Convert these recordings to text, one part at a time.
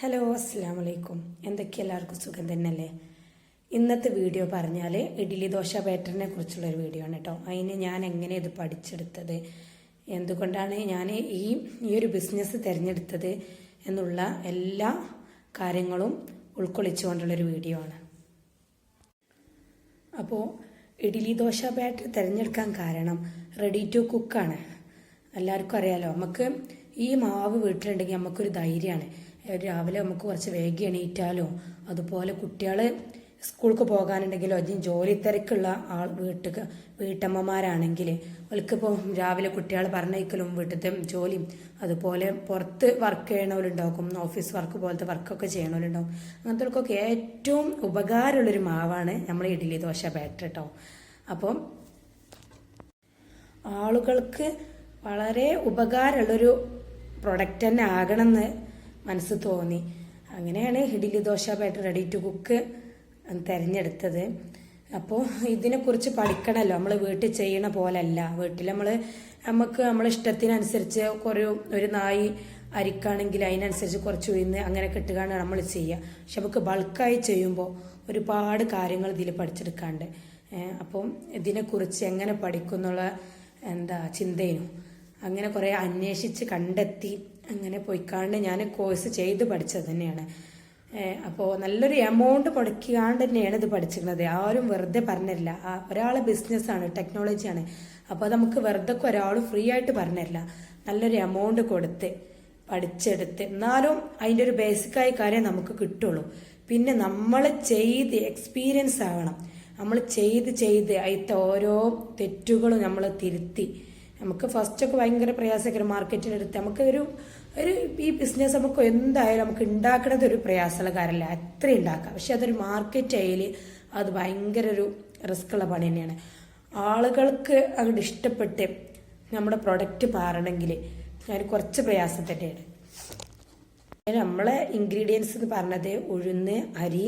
Hello അസ്സാം വലൈക്കും എന്തൊക്കെ എല്ലാവർക്കും സുഖം തന്നെയല്ലേ? ഇന്നത്തെ വീഡിയോ പറഞ്ഞാൽ ഇഡ്ഡലി ദോശ ബാറ്ററിനെ കുറിച്ചുള്ളൊരു വീഡിയോ ആണ് കേട്ടോ. അതിന് ഞാൻ എങ്ങനെ ഇത് പഠിച്ചെടുത്തത്? എന്തുകൊണ്ടാണ് ഞാൻ ഈ ഈ ഒരു ബിസിനസ് തിരഞ്ഞെടുത്തത് എന്നുള്ള എല്ലാ കാര്യങ്ങളും ഉൾക്കൊള്ളിച്ചുകൊണ്ടുള്ളൊരു വീഡിയോ ആണ്. അപ്പോൾ ഇഡ്ഡലി ദോശ ബാറ്റർ തിരഞ്ഞെടുക്കാൻ കാരണം റെഡി ടു കുക്കാണ് എല്ലാവർക്കും അറിയാലോ നമുക്ക് ഈ മാവ് വീട്ടിലുണ്ടെങ്കിൽ നമുക്കൊരു ധൈര്യമാണ്. രാവിലെ നമുക്ക് കുറച്ച് വേഗം എണീറ്റാലോ? അതുപോലെ കുട്ടികൾ സ്കൂൾക്ക് പോകാനുണ്ടെങ്കിലോ അല്ലെങ്കിൽ ജോലി തിരക്കുള്ള ആൾ വീട്ടുക വീട്ടമ്മമാരാണെങ്കിൽ അവർക്കിപ്പോൾ രാവിലെ കുട്ടികൾ പറഞ്ഞയക്കലും വീട്ടിലത്തെ ജോലിയും അതുപോലെ പുറത്ത് വർക്ക് ചെയ്യണവരുണ്ടാക്കും ഓഫീസ് വർക്ക് പോലത്തെ വർക്കൊക്കെ ചെയ്യണവരുണ്ടാവും. അങ്ങനത്തെ ഏറ്റവും ഉപകാരമുള്ളൊരു മാവാണ് നമ്മൾ ഇഡ്ഡലി ദോശ ബാറ്റർ കേട്ടോ അപ്പം ആളുകൾക്ക് വളരെ ഉപകാരമുള്ളൊരു പ്രൊഡക്റ്റ് തന്നെ ആകണമെന്ന് മനസ്സ് തോന്നി. അങ്ങനെയാണ് idli dosa batter ready to cook തിരഞ്ഞെടുത്തത്. അപ്പോൾ ഇതിനെക്കുറിച്ച് പഠിക്കണമല്ലോ നമ്മൾ വീട്ടിൽ ചെയ്യണ പോലല്ല. വീട്ടിൽ നമ്മൾ നമുക്ക് നമ്മളെ ഇഷ്ടത്തിനനുസരിച്ച് കുറേ ഒരു നായി അരിക്കാണെങ്കിൽ അതിനനുസരിച്ച് കുറച്ച് ഉയർന്ന് അങ്ങനെ കിട്ടുകയാണ് നമ്മൾ ചെയ്യുക. പക്ഷെ നമുക്ക് ബൾക്കായി ചെയ്യുമ്പോൾ ഒരുപാട് കാര്യങ്ങൾ ഇതിൽ പഠിച്ചെടുക്കാണ്ട്. അപ്പം ഇതിനെക്കുറിച്ച് എങ്ങനെ പഠിക്കുന്നുള്ള എന്താ ചിന്തയിനും. അങ്ങനെ കുറേ അന്വേഷിച്ച് കണ്ടെത്തി അങ്ങനെ പോയിക്കാണ്ട് ഞാൻ കോഴ്സ് ചെയ്ത് പഠിച്ചത് തന്നെയാണ്. അപ്പോൾ നല്ലൊരു എമൗണ്ട് മുടക്കിയാണ്ട് തന്നെയാണ് ഇത് പഠിച്ചിരുന്നത്. ആരും വെറുതെ പറഞ്ഞില്ല. ഒരാളെ ബിസിനസ്സാണ് ടെക്നോളജിയാണ് അപ്പോൾ നമുക്ക് വെറുതെ ഒരാൾ ഫ്രീ ആയിട്ട് പറഞ്ഞില്ല. നല്ലൊരു എമൗണ്ട് കൊടുത്ത് പഠിച്ചെടുത്ത്. എന്നാലും അതിന്റെ ഒരു ബേസിക്കായ കാര്യം നമുക്ക് കിട്ടുള്ളൂ. പിന്നെ നമ്മൾ ചെയ്ത് എക്സ്പീരിയൻസ് ആവണം. നമ്മൾ ചെയ്ത് ചെയ്ത് അതിലത്തെ ഓരോ തെറ്റുകളും നമ്മൾ തിരുത്തി. നമുക്ക് ഫസ്റ്റൊക്കെ ഭയങ്കര പ്രയാസകരം. മാർക്കറ്റിലെടുത്ത് നമുക്ക് ഒരു ഒരു ഈ ബിസിനസ് നമുക്ക് എന്തായാലും നമുക്ക് ഉണ്ടാക്കണത് ഒരു പ്രയാസമുള്ള കാര്യമല്ല എത്ര ഉണ്ടാക്കാം. പക്ഷെ അതൊരു മാർക്കറ്റ് ആയാൽ അത് ഭയങ്കര ഒരു റിസ്ക് ഉള്ള പണി തന്നെയാണ്. ആളുകൾക്ക് അങ്ങോട്ട് ഇഷ്ടപ്പെട്ട് നമ്മുടെ പ്രൊഡക്റ്റ് മാറണമെങ്കിൽ ഞാൻ കുറച്ച് പ്രയാസം തന്നെയാണ്. നമ്മളെ ഇൻഗ്രീഡിയൻസ് എന്ന് പറഞ്ഞത് ഉഴുന്ന് അരി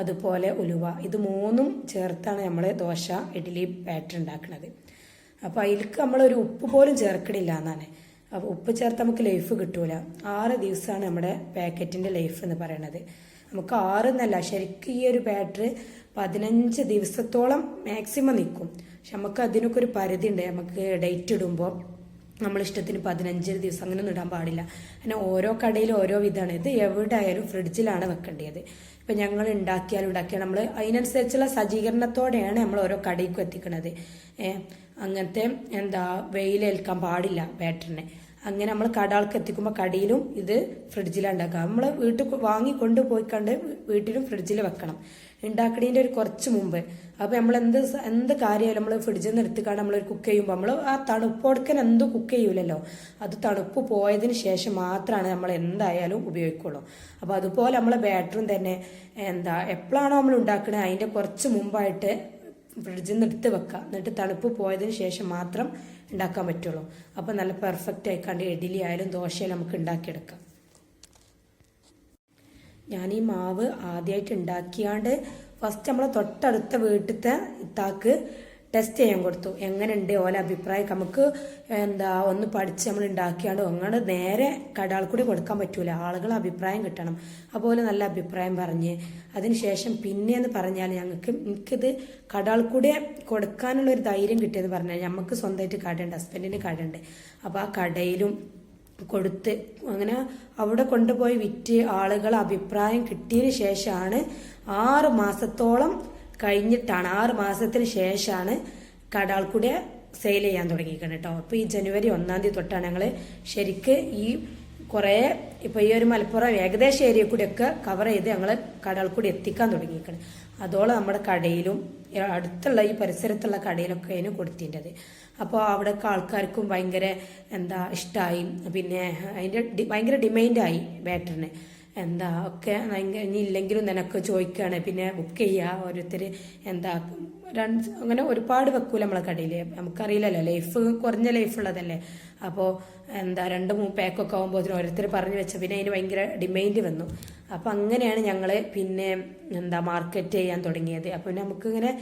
അതുപോലെ ഉലുവ. ഇത് മൂന്നും ചേർത്താണ് നമ്മൾ ദോശ ഇഡ്ഡലി ബാറ്റർ ഉണ്ടാക്കുന്നത് അപ്പോൾ അതിലേക്ക് നമ്മളൊരു ഉപ്പ് പോലും ചേർക്കണില്ല എന്നാണ്. അപ്പോൾ ഉപ്പ് ചേർത്ത് നമുക്ക് ലൈഫ് കിട്ടൂല. ആറ് ദിവസമാണ് നമ്മുടെ പാക്കറ്റിന്റെ ലൈഫ് എന്ന് പറയുന്നത് നമുക്ക് ആറ് എന്നല്ല ശരിക്കും ഈ ഒരു ബാറ്ററി പതിനഞ്ച് ദിവസത്തോളം മാക്സിമം നിൽക്കും പക്ഷെ നമുക്ക് അതിനൊക്കെ ഒരു പരിധി ഉണ്ട്. നമുക്ക് ഡേറ്റ് ഇടുമ്പോൾ നമ്മളിഷ്ടത്തിന് പതിനഞ്ച് ദിവസം അങ്ങനെ ഇടാൻ പാടില്ല. അങ്ങനെ ഓരോ കടയിലും ഓരോ വിധമാണ് ഇത് എവിടെ ആയാലും ഫ്രിഡ്ജിലാണ് വെക്കേണ്ടത്. ഇപ്പം ഞങ്ങൾ ഉണ്ടാക്കിയാലും ഉണ്ടാക്കിയാൽ നമ്മൾ അതിനനുസരിച്ചുള്ള സജ്ജീകരണത്തോടെയാണ് നമ്മൾ ഓരോ കടയിലേക്കും എത്തിക്കുന്നത് അങ്ങനത്തെ എന്താ വെയിലേൽക്കാൻ പാടില്ല ബാറ്ററിനെ അങ്ങനെ നമ്മൾ കടകൾക്ക് എത്തിക്കുമ്പോൾ കടയിലും ഇത് ഫ്രിഡ്ജിലാണ് ഉണ്ടാക്കുക നമ്മൾ വീട്ടിൽ വാങ്ങി കൊണ്ടുപോയി കണ്ട് വീട്ടിലും ഫ്രിഡ്ജിൽ വെക്കണം. ഉണ്ടാക്കണതിന്റെ ഒരു കുറച്ച് മുമ്പ്. അപ്പോൾ നമ്മൾ എന്ത് എന്ത് കാര്യമായാലും നമ്മൾ ഫ്രിഡ്ജിൽ നിന്ന് എടുത്തുകൊണ്ട് നമ്മൾ കുക്ക് ചെയ്യുമ്പോൾ നമ്മൾ ആ തണുപ്പ് കൊടുക്കാൻ എന്തും കുക്ക് ചെയ്യൂലല്ലോ. അത് തണുപ്പ് പോയതിന് ശേഷം മാത്രമാണ് നമ്മൾ എന്തായാലും ഉപയോഗിക്കുള്ളൂ. അപ്പോൾ അതുപോലെ നമ്മളെ ബാറ്ററും തന്നെ എന്താ എപ്പോഴാണോ നമ്മൾ ഉണ്ടാക്കുന്നത് അതിന്റെ കുറച്ച് മുമ്പായിട്ട് ഫ്രിഡ്ജിൽ നിന്ന് എടുത്ത് വെക്കുക എന്നിട്ട് തണുപ്പ് പോയതിന് ശേഷം മാത്രം ഉണ്ടാക്കാൻ പറ്റുള്ളൂ. അപ്പോൾ നല്ല പെർഫെക്റ്റ് ആയിക്കാണ്ട് ഇഡ്ഡലി ആയാലും ദോശയായാലും നമുക്ക് ഉണ്ടാക്കിയെടുക്കാം. ഞാൻ ഈ മാവ് ആദ്യമായിട്ട് ഉണ്ടാക്കിയാണ്ട് ഫസ്റ്റ് നമ്മളെ തൊട്ടടുത്ത വീട്ടിലത്തെ ഇത്താക്ക് ടെസ്റ്റ് ചെയ്യാൻ കൊടുത്തു. എങ്ങനെയുണ്ട് ഓല അഭിപ്രായം? നമുക്ക് എന്താ ഒന്ന് പഠിച്ച് നമ്മൾ ഉണ്ടാക്കിയാണ്ട് അങ്ങനെ നേരെ കടാൾ കൂടി കൊടുക്കാൻ പറ്റൂല. ആളുകൾ അഭിപ്രായം കിട്ടണം. അതുപോലെ നല്ല അഭിപ്രായം പറഞ്ഞ്. അതിനുശേഷം പിന്നെയെന്ന് പറഞ്ഞാൽ ഞങ്ങൾക്ക് എനിക്കിത് കടാൾ കൂടെ കൊടുക്കാനുള്ള ഒരു ധൈര്യം കിട്ടിയെന്ന് പറഞ്ഞാൽ നമുക്ക് സ്വന്തമായിട്ട് കടയുണ്ട്. ഹസ്ബൻഡിന് കടയുണ്ട്. അപ്പോൾ ആ കടയിലും കൊടുത്ത് അങ്ങനെ അവിടെ കൊണ്ടുപോയി വിറ്റ് ആളുകൾ അഭിപ്രായം കിട്ടിയതിന് ശേഷമാണ് ആറ് മാസത്തോളം കഴിഞ്ഞിട്ടാണ് ആറ് മാസത്തിന് ശേഷമാണ് കടാൾക്കൂടെ സെയിൽ ചെയ്യാൻ തുടങ്ങിയിരിക്കുന്നത് കേട്ടോ. അപ്പോൾ ഈ ജനുവരി ഒന്നാം തീയതി തൊട്ടാണ് ഞങ്ങൾ ശരിക്ക് ഈ കുറേ ഇപ്പോൾ ഈ ഒരു മലപ്പുറം ഏകദേശ ഏരിയ കൂടിയൊക്കെ കവർ ചെയ്ത് ഞങ്ങൾ കടകൾക്കൂടി എത്തിക്കാൻ തുടങ്ങിയിരിക്കണം. അതോളം നമ്മുടെ കടയിലും അടുത്തുള്ള ഈ പരിസരത്തുള്ള കടയിലൊക്കെ അതിന് കൊടുത്തിന്റെത് അപ്പോൾ അവിടെയൊക്കെ ആൾക്കാർക്കും ഭയങ്കര എന്താ ഇഷ്ടമായി പിന്നെ അതിന്റെ ഭയങ്കര ഡിമാൻഡായി ബാറ്ററിന് എന്താ ഒക്കെ ഇനി ഇല്ലെങ്കിലും നിനക്ക് ചോദിക്കുകയാണ് പിന്നെ ബുക്ക് ചെയ്യുക ഓരോരുത്തർ എന്താ രണ്ട് അങ്ങനെ ഒരുപാട് വെക്കൂല നമ്മളെ കടയിൽ നമുക്കറിയില്ലല്ലോ ലൈഫ് കുറഞ്ഞ ലൈഫ് ഉള്ളതല്ലേ. അപ്പോൾ എന്താ രണ്ട് മൂന്ന് പാക്കൊക്കെ ആകുമ്പോൾ ഓരോരുത്തർ പറഞ്ഞു വെച്ച പിന്നെ അതിന് ഭയങ്കര ഡിമാൻഡ് വന്നു. അപ്പം അങ്ങനെയാണ് ഞങ്ങൾ പിന്നെ എന്താ മാർക്കറ്റ് ചെയ്യാൻ തുടങ്ങിയത്. അപ്പോൾ നമുക്കിങ്ങനെ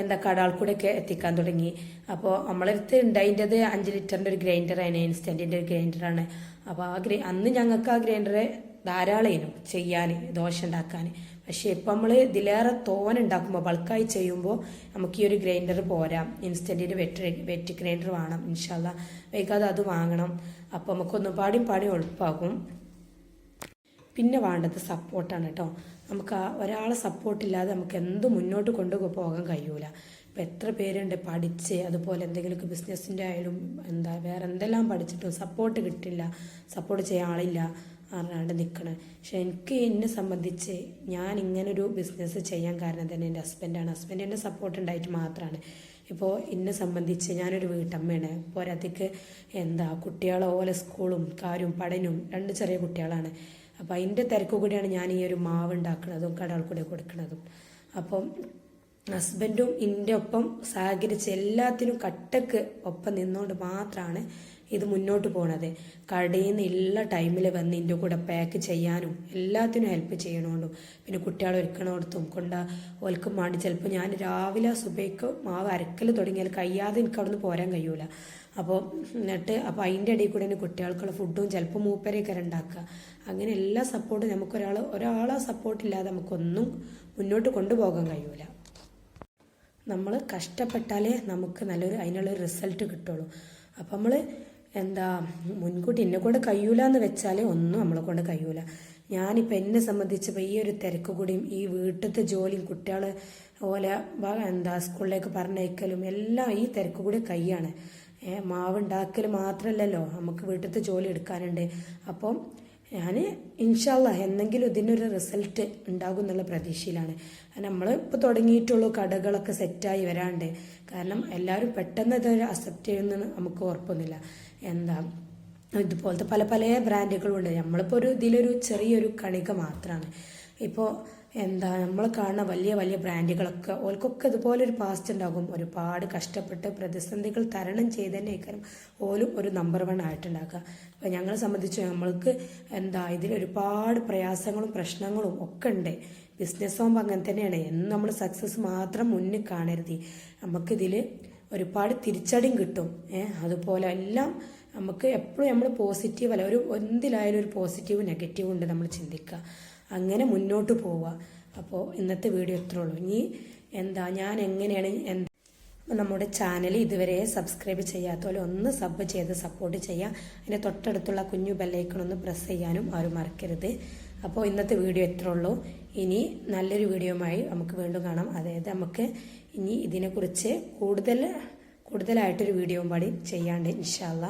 എന്താ കടാൾക്കൂടെയൊക്കെ എത്തിക്കാൻ തുടങ്ങി. അപ്പോൾ നമ്മളടുത്ത് ഉണ്ടായിന്റെത് അഞ്ച് ലിറ്ററിന്റെ ഒരു ഗ്രൈൻഡറാണ് ഇൻസ്റ്റന്റിന്റെ ഒരു ഗ്രൈൻഡറാണ്. അപ്പോൾ ആ ഗ്രൈ അന്ന് ഞങ്ങൾക്ക് ആ ഗ്രൈൻഡറെ ധാരാളേനും ചെയ്യാൻ ദോശ ഉണ്ടാക്കാൻ പക്ഷെ ഇപ്പം നമ്മൾ ഇതിലേറെ തോൻ ഉണ്ടാക്കുമ്പോൾ ബൾക്കായി ചെയ്യുമ്പോൾ നമുക്ക് ഈ ഒരു ഗ്രൈൻഡർ പോരാ. ഇൻസ്റ്റന്റിന്റെ വെറ്റ് വെറ്റ് ഗ്രൈൻഡർ വേണം ഇൻഷാല്ല വൈകാതെ അത് വാങ്ങണം. അപ്പോൾ നമുക്കൊന്നും പാടിയും പാടിയും എളുപ്പമാകും പിന്നെ വേണ്ടത് സപ്പോർട്ടാണ് കേട്ടോ നമുക്ക് ഒരാളെ സപ്പോർട്ടില്ലാതെ നമുക്ക് എന്ത് മുന്നോട്ട് കൊണ്ടുപോകാൻ കഴിയൂല. ഇപ്പം എത്ര പേരുണ്ട് പഠിച്ച് അതുപോലെ എന്തെങ്കിലുമൊക്കെ ബിസിനസ്സിന്റെ ആയാലും എന്താ വേറെ എന്തെല്ലാം പഠിച്ചിട്ടും സപ്പോർട്ട് കിട്ടില്ല. സപ്പോർട്ട് ചെയ്യാൻ ആളില്ല. അറിയാണ്ട് നിൽക്കണം പക്ഷെ എനിക്ക് എന്നെ സംബന്ധിച്ച് ഞാൻ ഇങ്ങനൊരു ബിസിനസ് ചെയ്യാൻ കാരണം തന്നെ എന്റെ ഹസ്ബൻഡാണ് ഹസ്ബൻഡ് എന്റെ സപ്പോർട്ട് ഉണ്ടായിട്ട് മാത്രമാണ് ഇപ്പോൾ എന്നെ സംബന്ധിച്ച് ഞാനൊരു വീട്ടമ്മയാണ്. പോരാത്തേക്ക് എന്താ കുട്ടികളെ ഓലെ സ്കൂളും കാര്യവും പഠനവും രണ്ട് ചെറിയ കുട്ടികളാണ്. അപ്പോൾ അതിന്റെ തിരക്ക് കൂടിയാണ് ഞാൻ ഈ ഒരു മാവ് ഉണ്ടാക്കുന്നതും കടകൾ കൂടെ കൊടുക്കുന്നതും അപ്പം ഹസ്ബൻഡും എന്റെ ഒപ്പം സഹകരിച്ച് എല്ലാത്തിനും കട്ടക്ക് ഒപ്പം നിന്നുകൊണ്ട് മാത്രമാണ് ഇത് മുന്നോട്ട് പോണത്. കടയിൽ നിന്ന് എല്ലാ ടൈമിൽ വന്ന് എന്റെ കൂടെ പാക്ക് ചെയ്യാനും എല്ലാത്തിനും ഹെൽപ്പ് ചെയ്യണോണ്ടും. പിന്നെ കുട്ടികളെ ഒരുക്കണോടത്തും കൊണ്ട ഓൽക്കും വേണ്ടി ചിലപ്പോൾ ഞാൻ രാവിലെ സുബൈക്ക് മാവ് അരക്കൽ തുടങ്ങിയാൽ കഴിയാതെ എനിക്ക് അവിടെ നിന്ന് പോരാൻ കഴിയൂല. അപ്പോൾ എന്നിട്ട് അപ്പോൾ അതിന്റെ ഇടയിൽ കൂടെ തന്നെ കുട്ടികൾക്കുള്ള ഫുഡും ചിലപ്പോൾ മൂപ്പരെയൊക്കെ ഉണ്ടാക്കുക അങ്ങനെ എല്ലാ സപ്പോർട്ടും നമുക്കൊരാൾ ഒരാളെ സപ്പോർട്ടില്ലാതെ നമുക്കൊന്നും മുന്നോട്ട് കൊണ്ടുപോകാൻ കഴിയൂല. നമ്മൾ കഷ്ടപ്പെട്ടാലേ നമുക്ക് നല്ലൊരു അതിനുള്ളൊരു റിസൾട്ട് കിട്ടുള്ളൂ. അപ്പം നമ്മൾ എന്താ മുൻകൂട്ടി എന്നെ കൊണ്ട് കഴിയൂല എന്ന് വെച്ചാലേ ഒന്നും നമ്മളെ കൊണ്ട് കഴിയൂല. ഞാനിപ്പോൾ എന്നെ സംബന്ധിച്ചപ്പോൾ ഈ ഒരു തിരക്ക് കൂടിയും ഈ വീട്ടിലത്തെ ജോലിയും കുട്ടികൾ ഓലെ എന്താ സ്കൂളിലേക്ക് പറഞ്ഞയക്കലും എല്ലാം ഈ തിരക്ക് കൂടി കൈയാണ്. ഏ മാവ് ഉണ്ടാക്കൽ മാത്രമല്ലല്ലോ നമുക്ക് വീട്ടിലത്തെ ജോലി എടുക്കാനുണ്ട്. അപ്പം ഞാൻ ഇൻഷാല്ല എന്തെങ്കിലും ഇതിനൊരു റിസൾട്ട് ഉണ്ടാകും എന്നുള്ള പ്രതീക്ഷയിലാണ്. നമ്മൾ ഇപ്പോൾ തുടങ്ങിയിട്ടുള്ളൂ കടകളൊക്കെ സെറ്റായി വരാണ്ട്. കാരണം എല്ലാവരും പെട്ടെന്ന് ഇതൊരു അക്സെപ്റ്റ് ചെയ്യുമെന്ന് നമുക്ക് ഉറപ്പൊന്നുമില്ല. എന്താ ഇതുപോലത്തെ പല പല ബ്രാൻഡുകളുണ്ട് നമ്മളിപ്പോൾ ഒരു ഇതിലൊരു ചെറിയൊരു കണിക മാത്രമാണ് ഇപ്പോൾ എന്താ നമ്മൾ കാണുന്ന വലിയ വലിയ ബ്രാൻഡുകളൊക്കെ ഓൽക്കൊക്കെ ഇതുപോലെ ഒരു പാസ്റ്റ് ഉണ്ടാകും ഒരുപാട് കഷ്ടപ്പെട്ട് പ്രതിസന്ധികൾ തരണം ചെയ്ത് ഓലും ഒരു നമ്പർ വൺ ആയിട്ടുണ്ടാക്കുക. അപ്പോൾ ഞങ്ങളെ സംബന്ധിച്ച് നമ്മൾക്ക് എന്താ ഇതിൽ ഒരുപാട് പ്രയാസങ്ങളും പ്രശ്നങ്ങളും ഒക്കെ ഉണ്ട് ബിസിനസ് ആകുമ്പോൾ അങ്ങനെ തന്നെയാണ്. എന്ന് നമ്മൾ സക്സസ് മാത്രം മുന്നിൽ കാണരുത്. നമുക്കിതിൽ ഒരുപാട് തിരിച്ചടിയും കിട്ടും. അതുപോലെ എല്ലാം നമുക്ക് എപ്പോഴും നമ്മൾ പോസിറ്റീവ് അല്ല. ഒരു എന്തിലായാലും ഒരു പോസിറ്റീവ് നെഗറ്റീവ് ഉണ്ട് നമ്മൾ ചിന്തിക്കുക അങ്ങനെ മുന്നോട്ട് പോവുക അപ്പോൾ ഇന്നത്തെ വീഡിയോ ഇത്രേ ഉള്ളൂ. ഇനി എന്താ ഞാൻ എങ്ങനെയാണ് എന്ത് നമ്മുടെ ചാനൽ ഇതുവരെ സബ്സ്ക്രൈബ് ചെയ്യാത്തപോലെ ഒന്ന് സബ് ചെയ്ത് സപ്പോർട്ട് ചെയ്യുക അതിന്റെ തൊട്ടടുത്തുള്ള കുഞ്ഞു ബെല്ലൈക്കൺ ഒന്ന് പ്രസ് ചെയ്യാനും ആരും മറക്കരുത്. അപ്പോൾ ഇന്നത്തെ വീഡിയോ ഇത്രേ ഉള്ളൂ. ഇനി നല്ലൊരു വീഡിയോയുമായി നമുക്ക് വീണ്ടും കാണാം. അതായത് നമുക്ക് ഇനി ഇതിനെക്കുറിച്ച് കൂടുതൽ കൂടുതലായിട്ടൊരു വീഡിയോ പാടി ചെയ്യാണ്ട് ഇൻഷാല്ല